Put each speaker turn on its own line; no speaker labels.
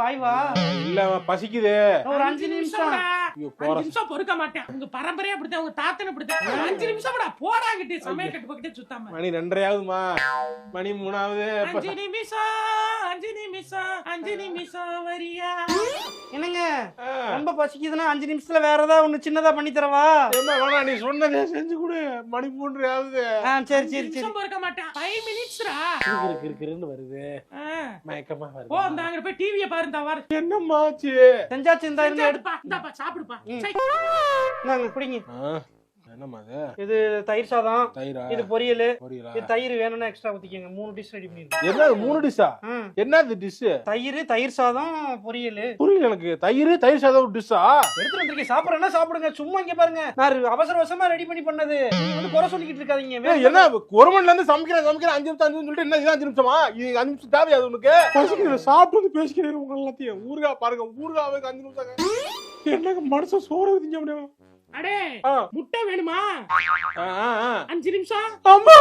வாய் வா.
இல்ல பசிக்குது.
ஒரு அஞ்சு நிமிஷம்
அஞ்சு நிமிஷம் பொறுக்க மாட்டேன். உங்க பரம்பரையா அப்படித்தான் உங்க தாத்தனை அப்படித்தான் அஞ்சு நிமிஷம் கூட போடாங்கிட்டு சமையல் கட்டு பக்கிட்டே சுத்தாம.
மணி ரெண்டரையாவதுமா மணி மூணாவது.
அஞ்சு நிமிஷம் அஞ்சு நிமிஷம் அஞ்சு நிமிஷம் வரியா.
என்னங்க. ரொம்ப பசிக்குதுன்னா அஞ்சு நிமிஷத்துல வேற ஏதாவது ஒண்ணு சின்னதா பண்ணி தரவா?
வேணாம் நீ சொன்னதே செஞ்சு கொடு. மணி மூன்றையாவது.
ஆ சரி சரி சரி.
நிமிஷம் பொறுக்க மாட்டேன். ஃபைவ் மினிட்ஸ்ரா
இருக்கு இருக்குன்னு வருது. மயக்கமா
போ அங்க போய் டிவிய பாருந்தா வாரு
என்னம்மாச்சு?
செஞ்சாச்சு இந்த
எடுப்பா இந்தாப்பா சாப்பிடுப்பா.
ம்.
சை.
என்னம்மா அது?
இது தயிர் சாதம்
தயிரா?
இது பொரியல்.
பொரியலா?
இது தயிர் வேணும்னா எக்ஸ்ட்ரா ஊத்திக்கங்க. மூணு டிஷ் ரெடி பண்ணிருக்கேன்.
என்ன மூணு டிஷ்ஷா
ம்.
என்னது டிஷ்
தயிர் தயிர் சாதம் பொரியல்.
புரியல எனக்கு. தயிர் தயிர் சாதம் டிஷ்ஷா
எடுத்துட்டு வந்திருக்கேன். சாப்பிடுறேன்னா சாப்பிடுங்க? சும்மா இங்க பாருங்க. நான் அவசர அவசரமா ரெடி பண்ணி பண்ணது. நீங்க வந்து குறை சொல்லிக்கிட்டு இருக்காதீங்க.
என்ன? ஒரு மணில இருந்து சமைக்கிறேன் சமைக்கிறேன். அஞ்சு நிமிஷம் அஞ்சு சொல்லிட்டு என்ன இது அஞ்சு நிமிஷமா? இது அஞ்சு நிமிஷம் தேவையாது உனக்கு? பசிக்கிறேன் சாப்பிட்டு பேசிக்கிறேன் உங்க எல்லாத்தையும். ஊருகா பாருங்க. ஊருகாவுக்கு அஞ்சு நிமிஷம் என்னங்க மனுஷன் சோறு திங்க முடியும்?
அடே முட்டை வேணுமா. அஞ்சு நிமிஷம்.
அம்மா!